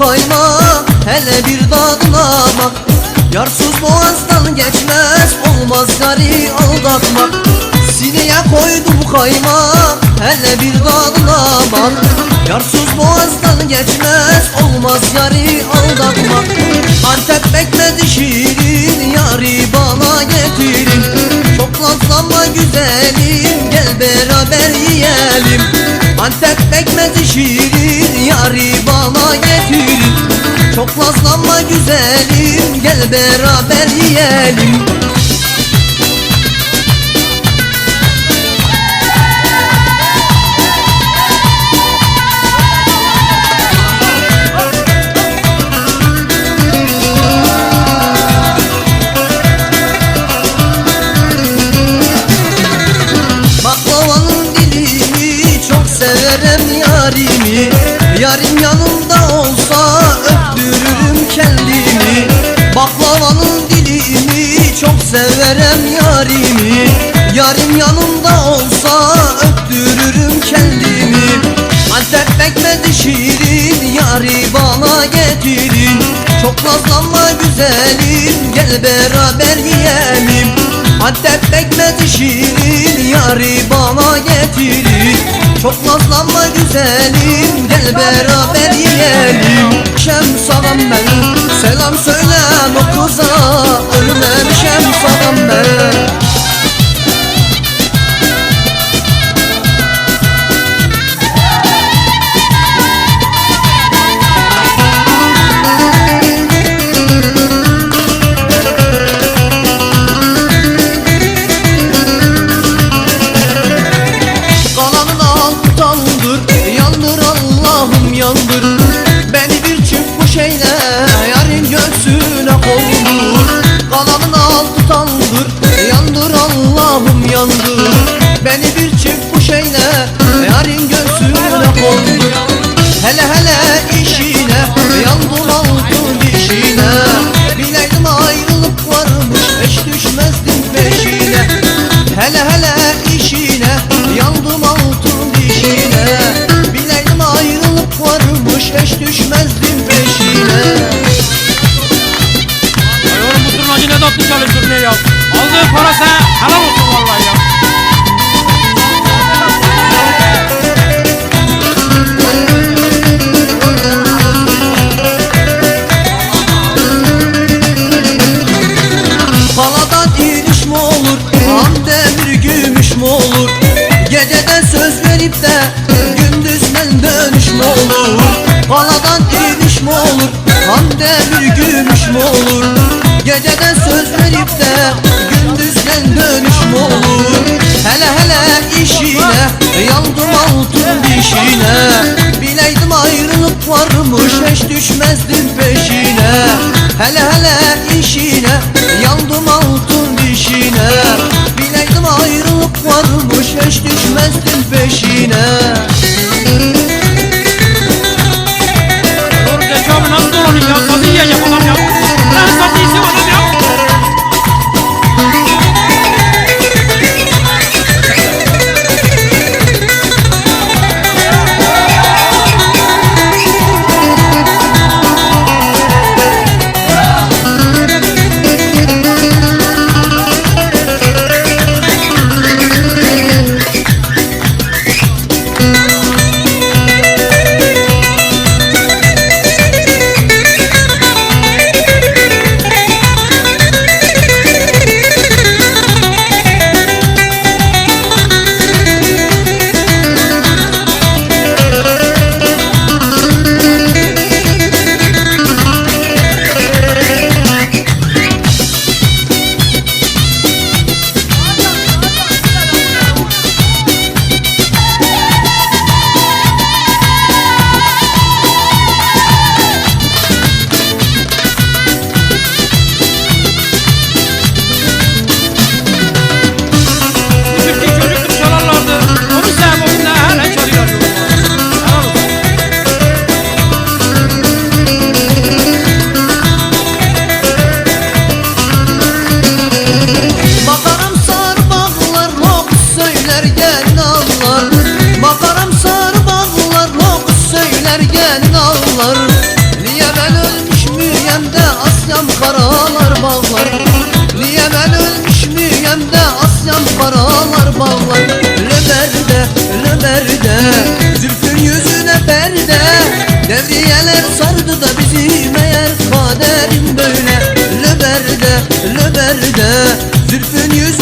Kayma Hele bir tadına bak Yarsız boğazdan geçmez Olmaz gari aldatmak Sineye koydum kayma Hele bir tadına bak. Yarsız boğazdan geçmez Olmaz yari aldatmak. Antep bekmedi şirin Yari bana getirin. Çok nazlanma güzelim Gel beraber yiyelim. Antep bekmedi şirin Yari bana getirin. Çok nazlanma güzelim Gel beraber yiyelim yari bana getirin. Çok nazlanma güzelim gel beraber yiyelim. Antep bekmedi şirin yari bana getirin. Çok nazlanma güzelim gel beraber yiyelim. Şems ağam ben selam söyle o kıza Ölmem Şems ağam ben altın dişine. Bileydim ayrılık varmış Hiç düşmezdim peşine. Hele hele işine. Yandım altın dişine. Bileydim ayrılık varmış Hiç düşmezdim peşine söyler gen ağlar. Makaram sarı bağlar Lokus söyler gen ağlar. Niye ben ölmüş müyem de Asyam karalar bağlar. Niye ben ölmüş müyem de Asyam karalar bağlar. Löberde, löberde Zülfün yüzüne perde. Devriyeler sardı da bizi Meğer kaderim böyle. Löberde, löberde Zülfün yüzüne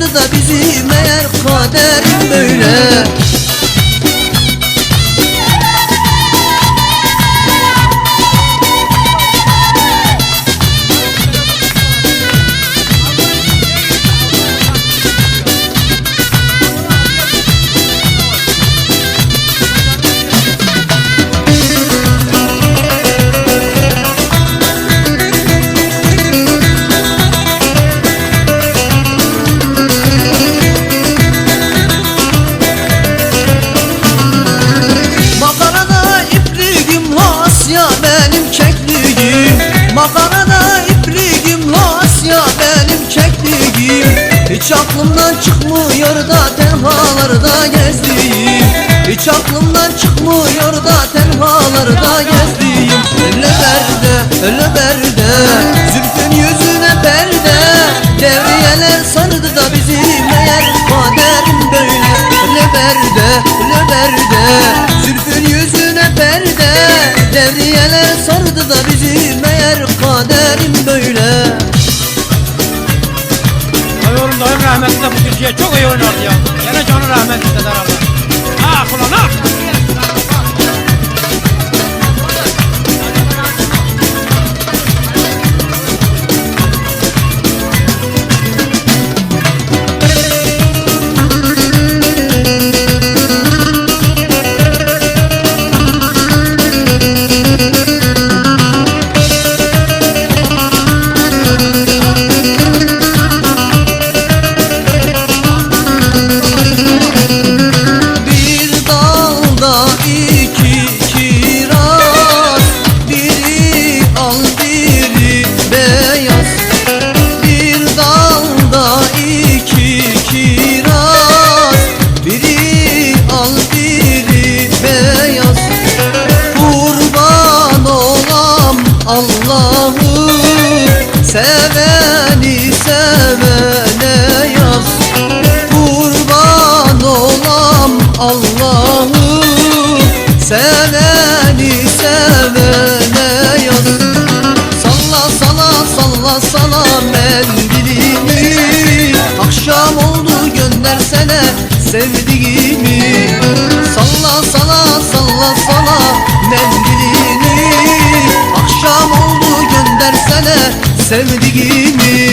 Sardı da bizi meğer kaderim böyle Hiç aklımdan çıkmıyor da tenhalarda gezdiğim Hiç aklımdan çıkmıyor da tenhalarda gezdiğim Elle berde, elle berde Zülfün yüzüne perde. Devriyeler sardı da bizi meğer kaderim böyle. Elle berde, elle berde Zülfün yüzüne perde. Devriyeler sardı da bizi meğer kaderim böyle rahmetli bu Türkiye çok iyi oynardı ya. Gene canı rahmetli deder Allah. Ah ulan ah. Seveni sevene yaz Salla salla salla salla mendilini Akşam oldu göndersene sevdiğimi. Salla salla salla salla mendilini Akşam oldu göndersene sevdiğimi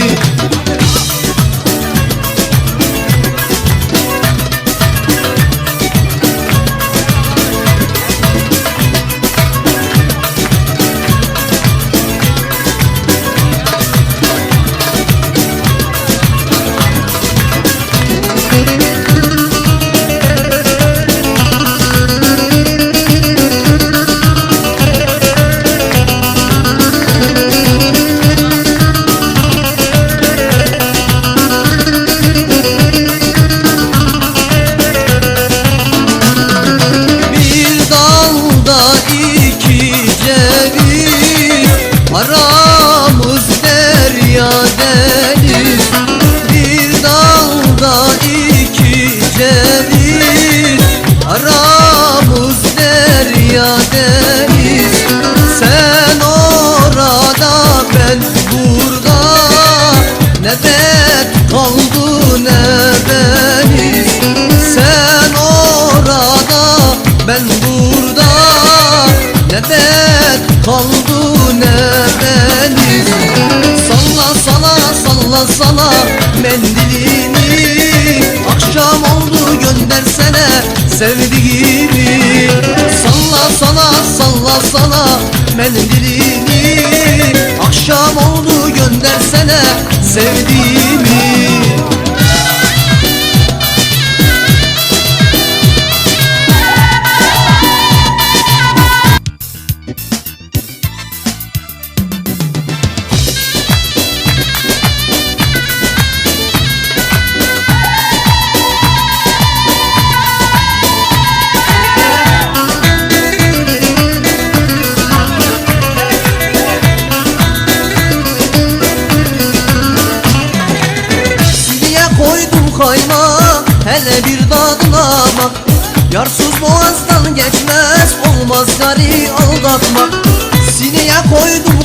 salla salla salla mendilini. Akşam oldu göndersene sevdiğimi. Salla salla salla salla mendilini. Akşam oldu göndersene sevdiğimi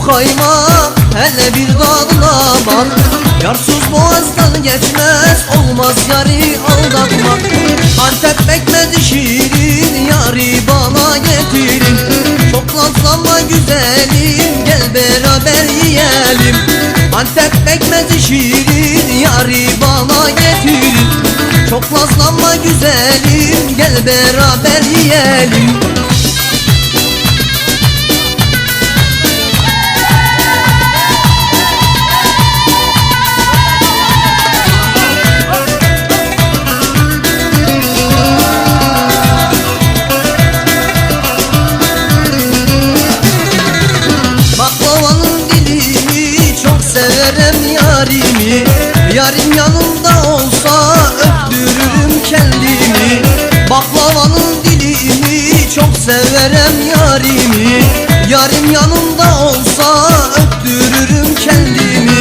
kayma hele bir dadına bak Yarsız boğazdan geçmez olmaz yarı aldatmak Harf etmekmedi şiirin yarı bana getirin. Çok laflanma güzelim gel beraber yiyelim. Harf etmekmedi şiirin yarı bana getirin. Çok laflanma güzelim gel beraber yiyelim. Yarim yanımda olsa öptürürüm kendimi. Baklavanın dilini çok severim yarimi Yarim yanımda olsa öptürürüm kendimi.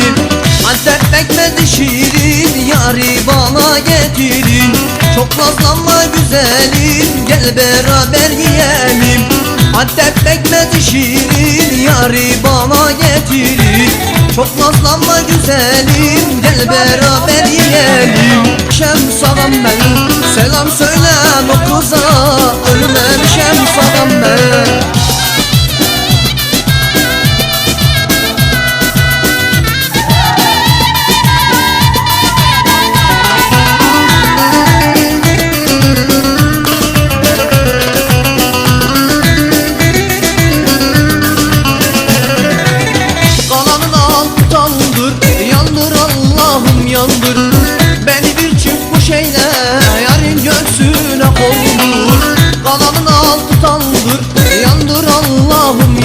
Antep pekmezi şirin yari bana getirin. Çok nazlanma güzelim gel beraber yiyelim. Antep pekmezi şirin yari bana getirin Çok nazlanma güzelim gel beraber yiyelim. Şems ağam ben selam söyle o kıza Ölmem Şems ağam ben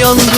canción